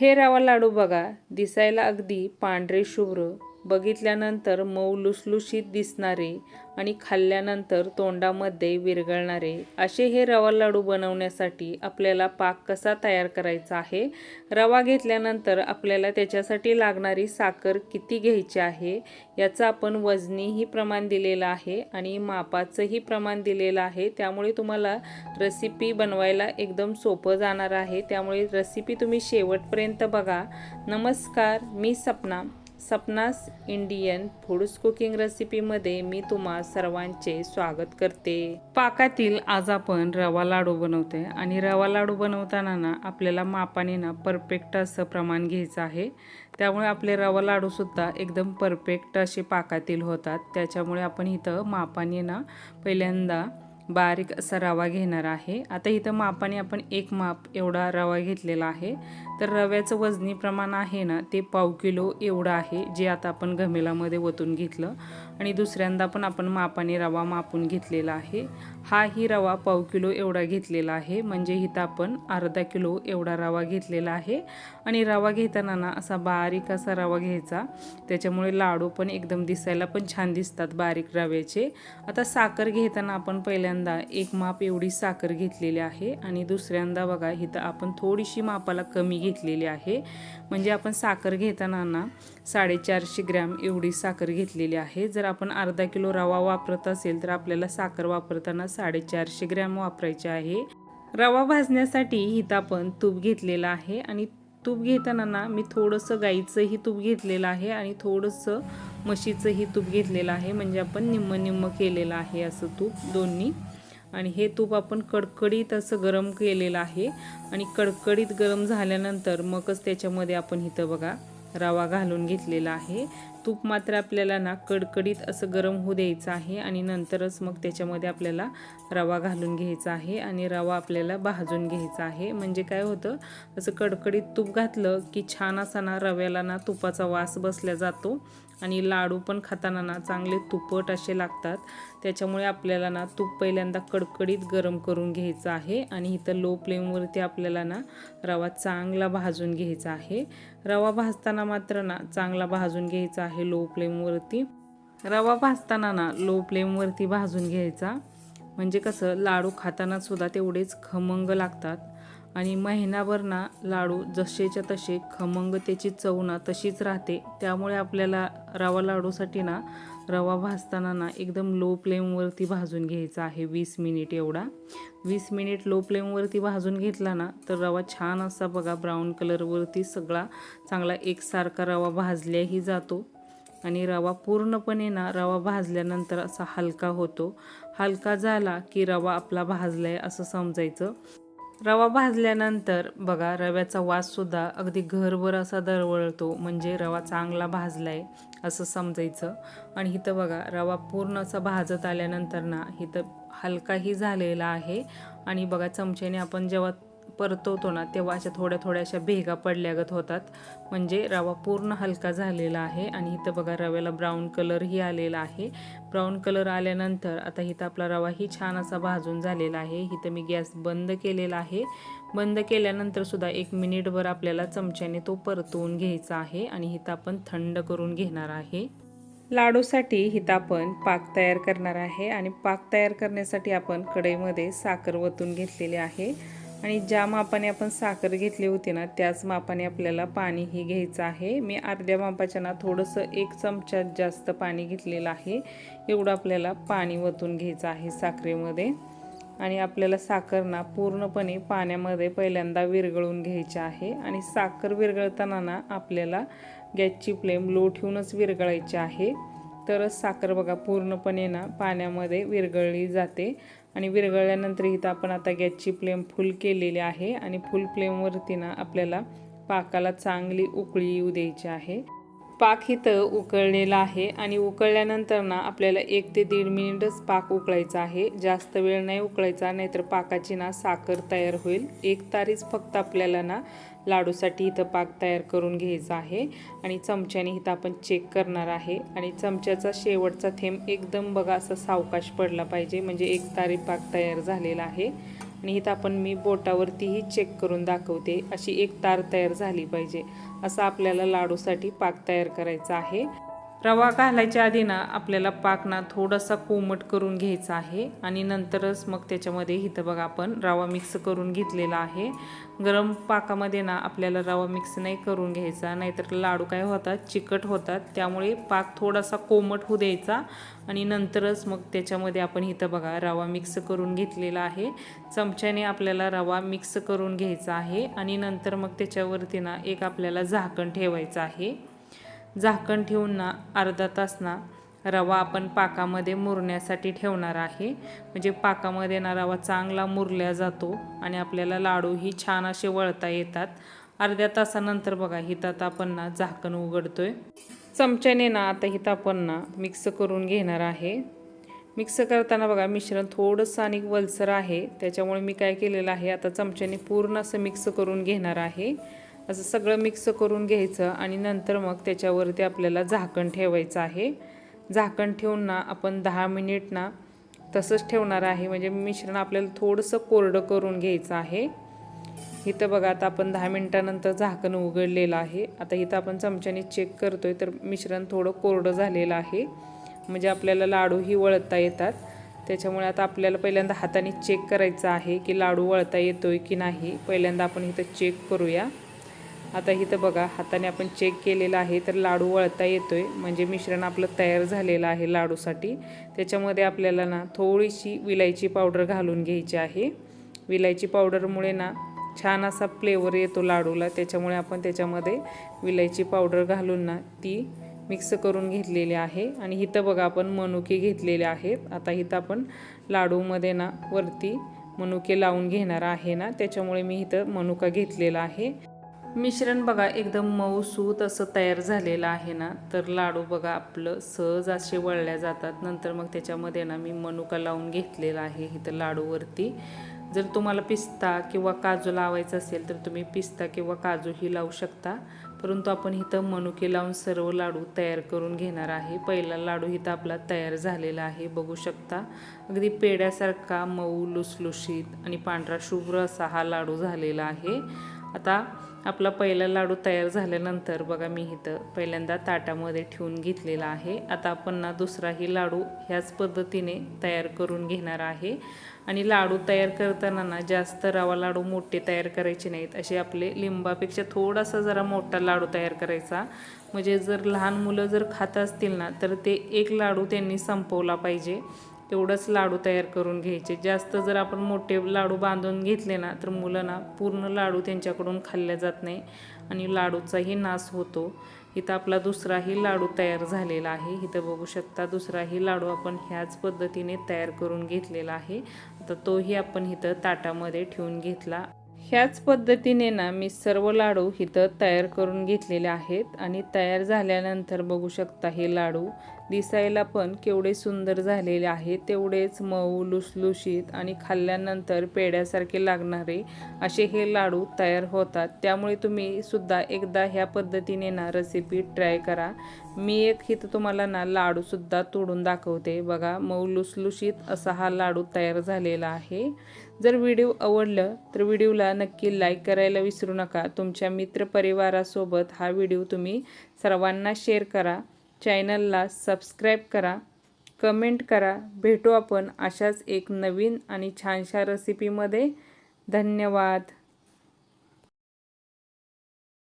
हे रवा लाडू बघा दिसायला अगदी पांढरे शुभ्र. बघितल्यानंतर मऊ लुसलुशीत दिसणारे आणि खाल्ल्यानंतर तोंडामध्ये विरघळणारे. असे हे रवा लाडू बनवण्यासाठी आपल्याला पाक कसा तयार करायचा आहे? रवा घेतल्यानंतर आपल्याला त्याच्यासाठी लागणारी साखर किती घ्यायची आहे? याचं आपण वजनीही प्रमाण दिलेलं आहे आणि मापाचंही प्रमाण दिलेलं आहे. त्यामुळे तुम्हाला रेसिपी बनवायला एकदम सोपं जाणार आहे. त्यामुळे रेसिपी तुम्ही शेवटपर्यंत बघा. नमस्कार मी Sapna. Sapna's Indian foods cooking रेसिपीमध्ये मी तुम्हा सर्वांचे स्वागत करते. पाकातील आज आपण रवा लाडू बनवते आणि रवा लाडू बनवताना ना आपल्याला मापाने ना परफेक्ट असं प्रमाण घ्यायचं आहे. त्यामुळे आपले रवा लाडूसुद्धा एकदम परफेक्ट असे पाकातील होतात. त्याच्यामुळे आपण इथं मापाने ना पहिल्यांदा बारीक असा रवा घेणार आहे. आता इथं मापाने आपण एक माप एवढा रवा घेतलेला आहे. तर रव्याचं वजनी प्रमाण आहे ना ते पाव किलो एवढं आहे जे आता आपण घमेलामध्ये ओतून घेतलं. आणि दुसऱ्यांदा पण आपण मापाने रवा मापून घेतलेला आहे. हा ही रवा पाव किलो एवढा घेतलेला आहे. म्हणजे इथं आपण अर्धा किलो एवढा रवा घेतलेला आहे. आणि रवा घेताना ना असा बारीक असा रवा घ्यायचा. त्याच्यामुळे लाडू पण एकदम दिसायला पण छान दिसतात बारीक रव्याचे. आता साखर घेताना आपण पहिल्यांदा एक माप एवढी साखर घेतलेली आहे. आणि दुसऱ्यांदा बघा इथं आपण थोडीशी मापाला कमी घेतलेली आहे. म्हणजे आपण साखर घेताना ना साडेचारशे ग्रॅम एवढी साखर घेतलेली आहे. जर जर आपण अर्धा किलो रवा वापरत असेल तर आपल्याला साखर वापरताना साडेचारशे ग्रॅम वापरायचे आहे. रवा भाजण्यासाठी हिथं आपण तूप घेतलेलं आहे आणि तूप घेताना ना मी थोडंसं गाईचंही तूप घेतलेलं आहे आणि थोडंसं म्हशीचंही तूप घेतलेलं आहे. म्हणजे आपण निम्म निम्म केलेलं आहे असं तूप दोन्ही. आणि हे तूप आपण कडकडीत असं गरम केलेलं आहे. आणि कडकडीत गरम झाल्यानंतर मगच त्याच्यामध्ये आपण इथं बघा रवा घालून घेतलेला आहे. तूप मात्र आपल्याला ना कडकडीत असं गरम होऊ द्यायचं आहे आणि नंतरच मग त्याच्यामध्ये आपल्याला रवा घालून घ्यायचा आहे आणि रवा आपल्याला भाजून घ्यायचा आहे. म्हणजे काय होतं असं कडकडीत तूप घातलं की छान असा ना रव्याला ना तुपाचा वास बसल्या जातो आणि लाडू पण खाताना ना चांगले तुपट असे लागतात. त्याच्यामुळे आपल्याला ना तूप पहिल्यांदा कडकडीत गरम करून घ्यायचं आहे आणि इथं लो फ्लेमवरती आपल्याला ना रवा चांगला भाजून घ्यायचा आहे. रवा भाजताना मात्र ना चांगला भाजून घ्यायचा आहे आहे लो फ्लेमवरती रवा भाजताना ना लो फ्लेमवरती भाजून घ्यायचा. म्हणजे कसं लाडू खाताना सुद्धा तेवढेच खमंग लागतात. आणि महिनाभर ना लाडू जसेच्या तसे खमंग त्याची चव ना तशीच राहते. त्यामुळे आपल्याला रवा लाडूसाठी ना रवा भाजताना ना एकदम लो फ्लेमवरती भाजून घ्यायचा आहे वीस मिनिट एवढा. वीस मिनिट लो फ्लेमवरती भाजून घेतला ना तर रवा छान असा बघा ब्राऊन कलरवरती सगळा चांगला एकसारखा रवा भाजल्याही जातो. आणि रवा पूर्णपणे ना रवा भाजल्यानंतर असा हलका होतो. हलका झाला की रवा आपला भाजला आहे असं समजायचं. रवा भाजल्यानंतर बघा रव्याचा वाससुद्धा अगदी घरभर असा दरवळतो म्हणजे रवा चांगला भाजला आहे असं समजायचं. आणि इथं बघा रवा पूर्ण असा भाजत आल्यानंतर ना इथं हलकाही झालेला आहे. आणि बघा चमच्याने आपण जेव्हा परतवतो ना तेव्हा अशा थोड्या थोड्याशा भेगा पडल्यागत होतात. म्हणजे रवा पूर्ण हलका झालेला आहे आणि इथं बघा रव्याला ब्राऊन कलरही आलेला आहे. ब्राऊन कलर आल्यानंतर आता इथं आपला रवाही छान असा भाजून झालेला आहे. इथं मी गॅस बंद केलेला आहे. बंद केल्यानंतर सुद्धा एक मिनिटभर आपल्याला चमच्याने तो परतवून घ्यायचा आहे आणि इथं आपण थंड करून घेणार आहे. लाडूसाठी इथं आपण पाक तयार करणार आहे आणि पाक तयार करण्यासाठी आपण कढईमध्ये साखर वतून घेतलेली आहे. आणि ज्या मापाने आपण साखर घेतली होती ना त्याच मापाने आपल्याला पाणीही घ्यायचं आहे. मी अर्ध्या मापाच्या ना थोडंसं एक चमचा जास्त पाणी घेतलेलं आहे. एवढं आपल्याला पाणी वतून घ्यायचं आहे साखरेमध्ये. आणि आपल्याला साखर ना पूर्णपणे पाण्यामध्ये पहिल्यांदा विरघळून घ्यायची आहे. आणि साखर विरघळताना ना आपल्याला गॅसची फ्लेम लो ठेवूनच विरघळायची आहे. तरच साखर बघा पूर्णपणे ना पाण्यामध्ये विरघळली जाते. आणि विरघळल्यानंतर इथं आपण आता गॅसची फ्लेम फुल केलेली आहे आणि फुल फ्लेमवरती ना आपल्याला पाकाला चांगली उकळी येऊ द्यायची आहे. पाक इथं उकळलेला आहे आणि उकळल्यानंतर ना आपल्याला एक ते दीड मिनिटच पाक उकळायचा आहे. जास्त वेळ नाही उकळायचा नाहीतर पाकाची ना साखर तयार होईल. एक तारीच फक्त आपल्याला ना लाडूसाठी इथं पाक तयार करून घ्यायचा आहे. आणि चमच्याने इथं आपण चेक करणार आहे. आणि चमच्याचा शेवटचा थेंब एकदम बघा असा सावकाश पडला पाहिजे. म्हणजे एक तारी पाक तयार झालेला आहे. आणि इथं आपण मी बोटावरतीही चेक करून दाखवते. अशी एक तार तयार झाली पाहिजे. असं आपल्याला लाडूसाठी पाक तयार करायचा आहे. रवा घालायच्या आधी ना आपल्याला पाक ना थोडासा कोमट करून घ्यायचा आहे आणि नंतरच मग त्याच्यामध्ये इथं बघा आपण रवा मिक्स करून घेतलेला आहे. गरम पाकामध्ये ना आपल्याला रवा मिक्स नाही करून घ्यायचा नाहीतर लाडू काय होतात चिकट होतात. त्यामुळे पाक थोडासा कोमट होऊ द्यायचा आणि नंतरच मग त्याच्यामध्ये आपण इथं बघा रवा मिक्स करून घेतलेला आहे. चमच्याने आपल्याला रवा मिक्स करून घ्यायचा आहे आणि नंतर मग त्याच्यावरती ना एक आपल्याला झाकण ठेवायचं आहे. झाकण ठेवून ना अर्धा तास ना रवा आपण पाकामध्ये मुरण्यासाठी ठेवणार आहे. म्हणजे पाकामध्ये ना रवा चांगला मुरल्या जातो आणि आपल्याला लाडूही छान असे वळता येतात. अर्ध्या तासानंतर बघा हितात आपण ना झाकण उघडतोय. चमच्याने ना आता हित आपण ना मिक्स करून घेणार आहे. मिक्स करताना बघा मिश्रण थोडंसं आणि वलसर आहे. त्याच्यामुळे मी काय केलेलं आहे आता चमच्याने पूर्ण असं मिक्स करून घेणार आहे. असं सगळं मिक्स करून घ्यायचं आणि नंतर मग त्याच्यावरती आपल्याला झाकण ठेवायचं आहे. झाकण ठेवून ना आपण दहा मिनिट ना तसंच ठेवणार आहे. म्हणजे मिश्रण आपल्याला थोडंसं कोरडं करून घ्यायचं आहे. इथं बघा आता आपण दहा मिनटानंतर झाकण उघडलेलं आहे. आता इथं आपण चमच्याने चेक करतोय तर मिश्रण थोडं कोरडं झालेलं आहे. म्हणजे आपल्याला लाडूही वळता येतात. त्याच्यामुळे आता आपल्याला पहिल्यांदा हाताने चेक करायचं आहे की लाडू वळता येतोय की नाही. पहिल्यांदा आपण इथं चेक करूया. आता इथं बघा हाताने आपण चेक केलेला आहे तर लाडू वळता येतो आहे म्हणजे मिश्रण आपलं तयार झालेलं आहे लाडूसाठी. त्याच्यामध्ये आपल्याला ना थोडीशी विलायची पावडर घालून घ्यायची आहे. विलायची पावडरमुळे ना छान असा फ्लेवर येतो लाडूला. त्याच्यामुळे आपण त्याच्यामध्ये विलायची पावडर घालून ना ती मिक्स करून घेतलेली आहे. आणि इथं बघा आपण मनुके घेतलेले आहेत. आता इथं आपण लाडूमध्ये ना वरती मनुके लावून घेणार आहे ना. त्याच्यामुळे मी इथं मनुका घेतलेला आहे. मिश्रण बघा एकदम मऊसूत असं तयार झालेलं आहे ना. तर लाडू बघा आपलं सहज असे वळल्या जातात. नंतर मग त्याच्यामध्ये ना मी मनुका लावून घेतलेला आहे इथं लाडूवरती. जर तुम्हाला पिस्ता किंवा काजू लावायचा असेल तर तुम्ही पिस्ता किंवा काजूही लावू शकता. परंतु आपण इथं मनुके लावून सर्व लाडू तयार करून घेणार आहे. पहिला लाडू इथं आपला तयार झालेला आहे बघू शकता. अगदी पेड्यासारखा मऊ लुसलुशीत आणि पांढरा शुभ्र असा हा लाडू झालेला आहे. आता आपला पहिला लाडू तयार झाल्यानंतर बघा मी इथं पहिल्यांदा ताटामध्ये ठेवून घेतलेला आहे. आता आपण ना दुसराही लाडू ह्याच पद्धतीने तयार करून घेणार आहे. आणि लाडू तयार करताना ना जास्त रवा लाडू मोठे तयार करायचे नाहीत. असे आपले लिंबापेक्षा थोडासा जरा मोठा लाडू तयार करायचा. म्हणजे जर लहान मुलं जर खात असतील ना तर ते एक लाडू त्यांनी संपवला पाहिजे. तेवढंच लाडू तयार करून घ्यायचे. जास्त जर आपण मोठे लाडू बांधून घेतले ना तर मुलांना पूर्ण लाडू त्यांच्याकडून खाल्ल्या जात नाही आणि लाडूचाही नाश होतो. इथं आपला दुसराही लाडू तयार झालेला आहे. इथं बघू शकता दुसराही लाडू आपण ह्याच पद्धतीने तयार करून घेतलेला आहे. आता तोही आपण इथं ताटामध्ये ठेवून घेतला. ह्याच पद्धतीने ना मी सर्व लाडू इथं तयार करून घेतलेले आहेत. आणि तयार झाल्यानंतर बघू शकता हे लाडू दिसायला पण केवढे सुंदर झालेले आहे तेवढेच मऊ लुसलुशीत आणि खाल्ल्यानंतर पेड्यासारखे लागणारे असे हे लाडू तयार होतात. त्यामुळे तुम्ही सुद्धा एकदा ह्या पद्धतीने ना रेसिपी ट्राय करा. मी एक इथं तुम्हाला ना लाडूसुद्धा तोडून दाखवते. बघा मऊ लुसलुशीत असा हा लाडू तयार झालेला आहे. जर व्हिडिओ आवडलं तर व्हिडिओला नक्की लाईक करायला विसरू नका. तुमच्या मित्रपरिवारासोबत हा व्हिडिओ तुम्ही सर्वांना शेअर करा. चॅनलला सबस्क्राईब करा. कमेंट करा. भेटू आपण अशाच एक नवीन आणि छानशा रेसिपीमध्ये धन्यवाद.